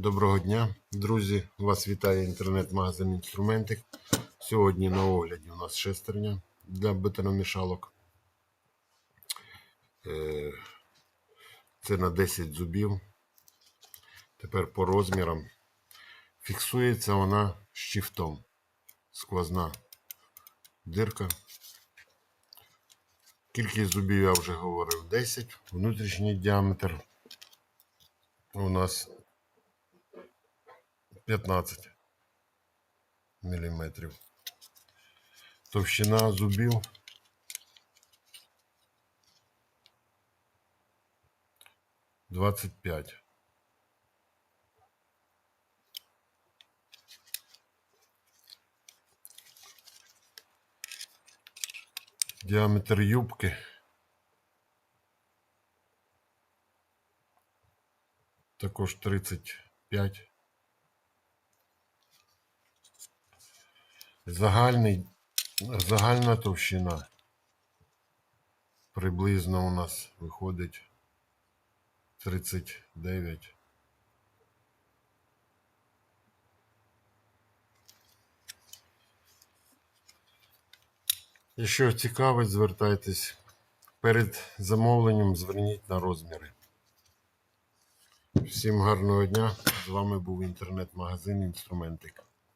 Доброго дня, друзі! Вас вітає інтернет-магазин Інструментик. Сьогодні на огляді у нас шестерня для бетономішалок. Е, Це на 10 зубів. Тепер по розмірам. Фіксується вона щифтом. Сквозна дирка. Кількість зубів я вже говорив 10. Внутрішній діаметр у нас 15 міліметрів. Товщина зубів двадцять п'ять. Діаметр юбки також 35 Загальний, загальна товщина приблизно у нас виходить 39. Якщо цікавить, звертайтесь. Перед замовленням зверніть на розміри. Всім гарного дня. З вами був інтернет-магазин Інструментик.